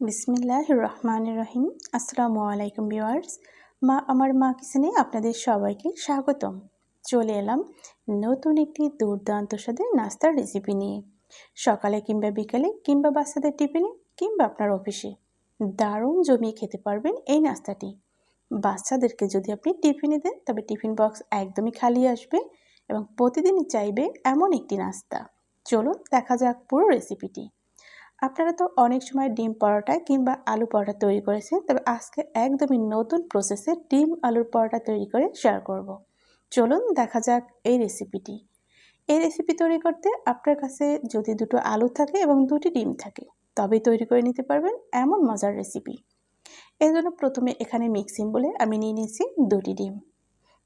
বিসমিল্লাহ রহমান রহিম আসসালামু আলাইকুম ভিউয়ার্স। মা, আমার মা কিচেনে আপনাদের সবাইকে স্বাগতম। চলে এলাম নতুন একটি দুর্দান্ত স্বাদের নাস্তার রেসিপি নিয়ে। সকালে কিংবা বিকালে কিংবা বাচ্চাদের টিফিনে কিংবা আপনার অফিসে। দারুণ জমিয়ে খেতে পারবেন এই নাস্তাটি। বাচ্চাদেরকে যদি আপনি টিফিনে দেন, তবে টিফিন বক্স একদমই খালি আসবে এবং প্রতিদিনই চাইবে এমন একটি নাস্তা। চলুন দেখা যাক পুরো রেসিপিটি আপনারা তো অনেক সময় ডিম পরোটা কিংবা আলু পরোটা তৈরি করেছেন, তবে আজকে একদমই নতুন প্রসেসে ডিম, আলুর পরোটা তৈরি করে শেয়ার করব। চলুন দেখা যাক এই রেসিপিটি এই রেসিপি তৈরি করতে আপনার কাছে যদি দুটো আলু থাকে এবং দুটি ডিম থাকে, তবেই তৈরি করে নিতে পারবেন এমন মজার রেসিপি এই জন্য প্রথমে এখানে মিক্সিং বলে আমি নিয়ে নিয়েছি দুটি ডিম।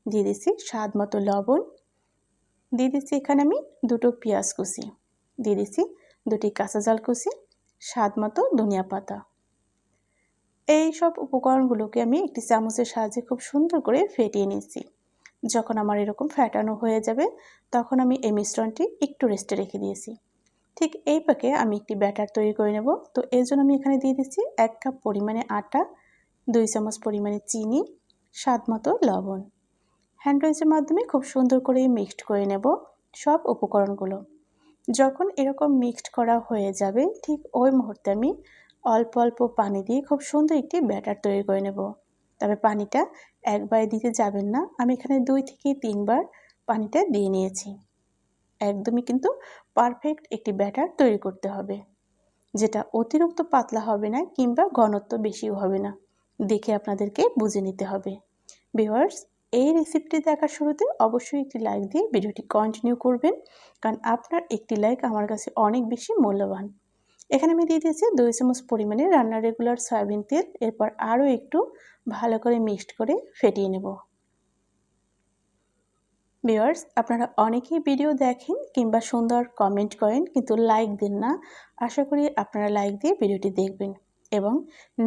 দিয়ে দিচ্ছি স্বাদ মতো লবণ। দিয়ে দিচ্ছি এখানে আমি দুটো পেঁয়াজ কুচি। দিয়ে দিচ্ছি দুটি কাঁচা জাল কুচি স্বাদ মতো ধনিয়া পাতা। এই সব উপকরণগুলোকে আমি একটি চামচের সাহায্যে খুব সুন্দর করে ফেটিয়ে নিয়েছি যখন আমার এরকম ফ্যাটানো হয়ে যাবে, তখন আমি এই মিশ্রণটি একটু রেস্টে রেখে দিয়েছি। ঠিক এই পাকে আমি একটি ব্যাটার তৈরি করে নেব। তো এর জন্য আমি এখানে দিয়ে দিচ্ছি এক কাপ পরিমাণে আটা, দুই চামচ পরিমাণে চিনি, স্বাদ মতো লবণ। হ্যান্ড মাধ্যমে খুব সুন্দর করে মিক্সড করে নেব সব উপকরণগুলো। যখন এরকম মিক্সড করা হয়ে যাবে, ঠিক ওই মুহূর্তে আমি অল্প অল্প পানি দিয়ে খুব সুন্দর একটি ব্যাটার তৈরি করে নেব। তবে পানিটা একবারে দিতে যাবেন না, আমি এখানে দুই থেকে তিনবার পানিটা দিয়ে নিয়েছি। একদমই কিন্তু পারফেক্ট একটি ব্যাটার তৈরি করতে হবে, যেটা অতিরিক্ত পাতলা হবে না কিংবা ঘনত্ব বেশিও হবে না। দেখে আপনাদেরকে বুঝে নিতে হবে। ভিওয়ার্স এই রেসিপিটি দেখার শুরুতে অবশ্যই একটি লাইক দিয়ে ভিডিওটি কন্টিনিউ করবেন, কারণ আপনার একটি লাইক আমার কাছে অনেক বেশি মূল্যবান। এখানে আমি দিয়ে দিয়েছি দুই চামচ পরিমাণে রান্নার রেগুলার সয়াবিন তেল, এরপর আরও একটু ভালো করে মিক্সড করে ফেটিয়ে নেব। ভিওয়ার্স আপনারা অনেকেই ভিডিও দেখেন কিংবা সুন্দর কমেন্ট করেন, কিন্তু লাইক দেন না। আশা করি আপনারা লাইক দিয়ে ভিডিওটি দেখবেন এবং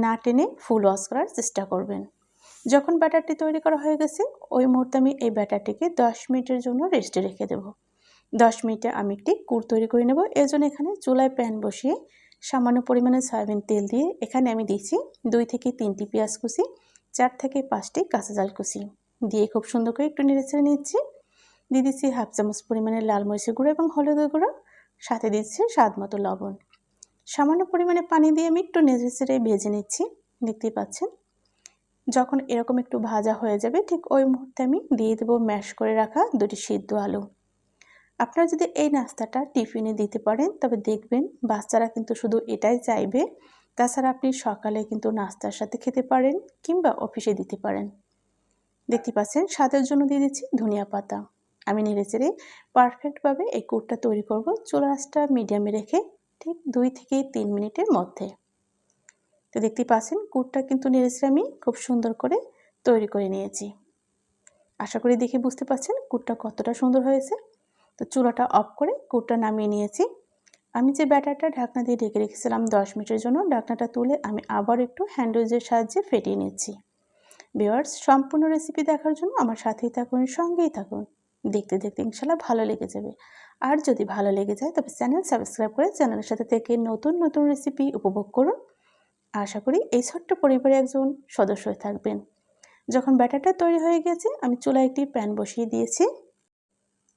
না টেনে ফুল ওয়াশ করার চেষ্টা করবেন। যখন ব্যাটারটি তৈরি করা হয়ে গেছে, ওই মুহূর্তে আমি এই ব্যাটারটিকে দশ মিনিটের জন্য রেস্টে রেখে দেব। দশ মিনিটে আমি একটি কুর তৈরি করে নেব। এর জন্য এখানে চুলায় প্যান বসিয়ে সামান্য পরিমাণে সয়াবিন তেল দিয়ে এখানে আমি দিয়েছি দুই থেকে তিনটি পেঁয়াজ কুচি, চার থেকে পাঁচটি কাঁচা জাল কুচি। দিয়ে খুব সুন্দর করে একটু নেড়ে ছেড়ে নিচ্ছি। দিয়ে দিচ্ছি হাফ চামচ পরিমাণে লাল মরিচের গুঁড়ো এবং হলুদের গুঁড়ো। সাথে দিচ্ছি স্বাদ মতো লবণ। সামান্য পরিমাণে পানি দিয়ে আমি একটু নেড়ে ছেড়ে ভেজে নিচ্ছি। দেখতেই পাচ্ছেন? যখন এরকম একটু ভাজা হয়ে যাবে, ঠিক ওই মুহূর্তে আমি দিয়ে দেবো ম্যাশ করে রাখা দুটি সিদ্ধ আলু। আপনারা যদি এই নাস্তাটা টিফিনে দিতে পারেন, তবে দেখবেন বাচ্চারা কিন্তু শুধু এটাই চাইবে। তাছাড়া আপনি সকালে কিন্তু নাস্তার সাথে খেতে পারেন কিংবা অফিসে দিতে পারেন। দেখতে পাচ্ছেন, স্বাদের জন্য দিয়ে দিচ্ছি ধনিয়া পাতা। আমি নেড়ে চেড়ে পারফেক্টভাবে এই কুটটা তৈরি করব চুলাসটা মিডিয়ামে রেখে, ঠিক দুই থেকে তিন মিনিটের মধ্যে। তো দেখতে পাচ্ছেন, কুটটা কিন্তু নেড়েছে আমি খুব সুন্দর করে তৈরি করে নিয়েছি। আশা করি দেখে বুঝতে পারছেন কুটটা কতটা সুন্দর হয়েছে। তো চুলাটা অফ করে কুটটা নামিয়ে নিয়েছি। আমি যে ব্যাটারটা ঢাকনা দিয়ে ঢেকে রেখেছিলাম দশ মিনিটের জন্য, ঢাকনাটা তুলে আমি আবার একটু হ্যান্ডউইচের সাহায্যে ফেটিয়ে নিচ্ছি। বিয়ার্স সম্পূর্ণ রেসিপি দেখার জন্য আমার সাথেই থাকুন, সঙ্গেই থাকুন। দেখতে দেখতে ইনশাল্লাহ ভালো লেগে যাবে। আর যদি ভালো লেগে যায়, তবে চ্যানেল সাবস্ক্রাইব করে চ্যানেলের সাথে থেকে নতুন নতুন রেসিপি উপভোগ করুন। আশা করি এই ছোট্ট পরিবারে একজন সদস্য থাকবেন। যখন ব্যাটারটা তৈরি হয়ে গেছে, আমি চুলায় একটি প্যান বসিয়ে দিয়েছি।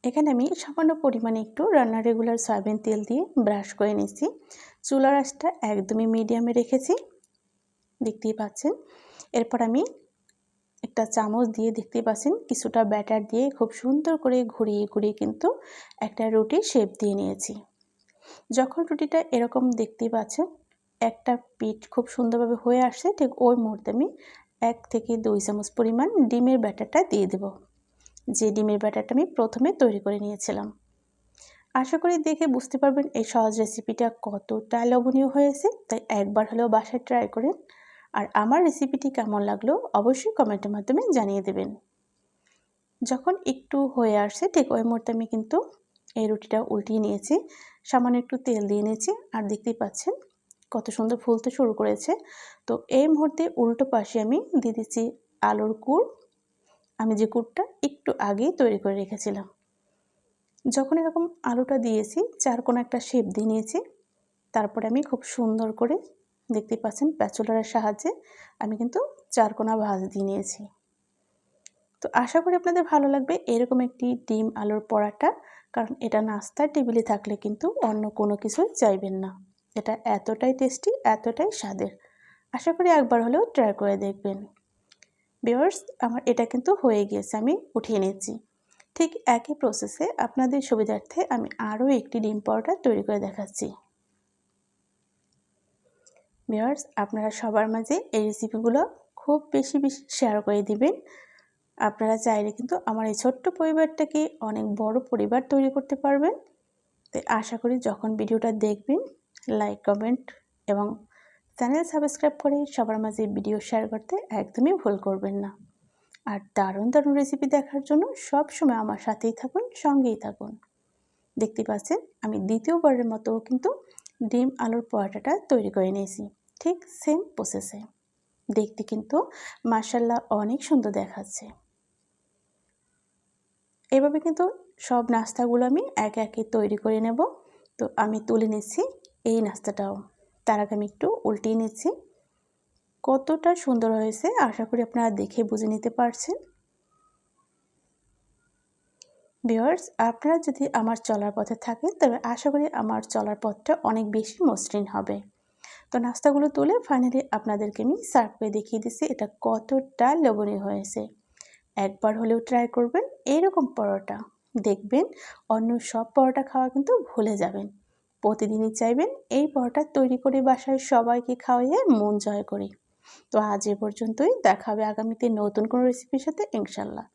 এখানে আমি সামান্য পরিমাণে একটু রান্নার রেগুলার সয়াবিন তেল দিয়ে ব্রাশ করে নিচ্ছি চুলার আঁচটা একদমই মিডিয়ামে রেখেছি। দেখতেই পাচ্ছেন? এরপর আমি একটা চামচ দিয়ে দেখতেই পাচ্ছেন, কিছুটা ব্যাটার দিয়ে খুব সুন্দর করে ঘুরিয়ে ঘুরিয়ে কিন্তু একটা রুটি শেপ দিয়ে নিয়েছি। যখন রুটিটা এরকম দেখতেই পাচ্ছেন একটা পিঠ খুব সুন্দরভাবে হয়ে আসছে, ঠিক ওই মুহূর্তে আমি এক থেকে দুই চামচ পরিমাণ ডিমের ব্যাটারটা দিয়ে দেব। যে ডিমের ব্যাটারটা আমি প্রথমে তৈরি করে নিয়েছিলাম। আশা করি দেখে বুঝতে পারবেন এই সহজ রেসিপিটা কতটা লবণীয় হয়েছে, তাই একবার হলেও বাসায় ট্রাই করেন। আর আমার রেসিপিটি কেমন লাগল অবশ্যই কমেন্টের মাধ্যমে জানিয়ে দেবেন। যখন একটু হয়ে আসছে, ঠিক ওই মুহূর্তে আমি কিন্তু এই রুটিটা উল্টিয়ে নিয়েছি, সামান্য একটু তেল দিয়ে নিয়েছি, আর দেখতেই পাচ্ছেন কত সুন্দর ফুলতে শুরু করেছে। তো এই মুহূর্তে উল্টো পাশে আমি দিয়ে দিচ্ছি আলুর কুড় আমি যে কুড়টা একটু আগেই তৈরি করে রেখেছিলাম। যখন এরকম আলুটা দিয়েছি, চার কোনো একটা শেপ দিয়ে নিয়েছি, তারপরে আমি খুব সুন্দর করে দেখতে পাচ্ছেন প্যাচুলারের সাহায্যে আমি কিন্তু চারকোনা ভাজ দিয়ে নিয়েছি। তো আশা করি আপনাদের ভালো লাগবে এরকম একটি ডিম আলুর পরাটা, কারণ এটা নাস্তার টেবিলে থাকলে কিন্তু অন্য কোনো কিছুই চাইবেন না। এটা এতটাই টেস্টি, এতটাই স্বাদের। আশা করি একবার হলেও ট্রাই করে দেখবেন। বিয়ার্স আমার এটা কিন্তু হয়ে গিয়েছে, আমি উঠিয়ে নিচ্ছি। ঠিক একই প্রসেসে আপনাদের সুবিধার্থে আমি আরও একটি ডিম পাউডার তৈরি করে দেখাচ্ছি। বিয়ার্স আপনারা সবার মাঝে এই রেসিপিগুলো খুব বেশি বেশি শেয়ার করে দিবেন। আপনারা চাইলে কিন্তু আমার এই ছোট্ট পরিবারটাকে অনেক বড় পরিবার তৈরি করতে পারবেন। তাই আশা করি যখন ভিডিওটা দেখবেন লাইক কমেন্ট এবং চ্যানেল সাবস্ক্রাইব করে সবার মাঝে ভিডিও শেয়ার করতে একদমই ভুল করবেন না। আর দারুণ দারুণ রেসিপি দেখার জন্য সব সময় আমার সাথেই থাকুন, সঙ্গেই থাকুন। দেখতে পাচ্ছেন, আমি দ্বিতীয়বারের মতো কিন্তু ডিম আলুর পরোটাটা তৈরি করে নিয়েছি, ঠিক সেম প্রসেসে দেখতে কিন্তু মাসাল্লাহ অনেক সুন্দর দেখাচ্ছে। এভাবে কিন্তু সব নাস্তাগুলো আমি একে একে তৈরি করে নেব। তো আমি তুলে নিচ্ছি এই নাস্তাটাও। তার আগে আমি একটু উল্টিয়ে নিচ্ছি। কতটা সুন্দর হয়েছে, আশা করি আপনারা দেখে বুঝে নিতে পারছেন। ভিওয়ার্স আপনারা যদি আমার চলার পথে থাকেন, তবে আশা করি আমার চলার পথটা অনেক বেশি মসৃণ হবে। তো নাস্তাগুলো তুলে ফাইনালি আপনাদেরকে আমি সার্ভ করে দেখিয়ে দিচ্ছি, এটা কতটা লবণীয় হয়েছে। একবার হলেও ট্রাই করবেন এইরকম পরোটা। দেখবেন অন্য সব পরোটা খাওয়া কিন্তু ভুলে যাবেন। প্রতিদিনই চাইবেন এই পরোটা তৈরি করে বাসায় সবাইকে খাওয়াইয়ে মন জয় করি। তো আজ এ পর্যন্তই। দেখা হবে আগামীতে নতুন কোনো রেসিপির সাথে ইনশাল্লাহ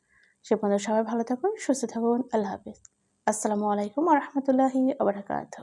সে পর্যন্ত সবাই ভালো থাকুন, সুস্থ থাকুন। আল্লাহ হাফিজ। আসসালামু আলাইকুম রহমতুল্লাহি আবরাকাত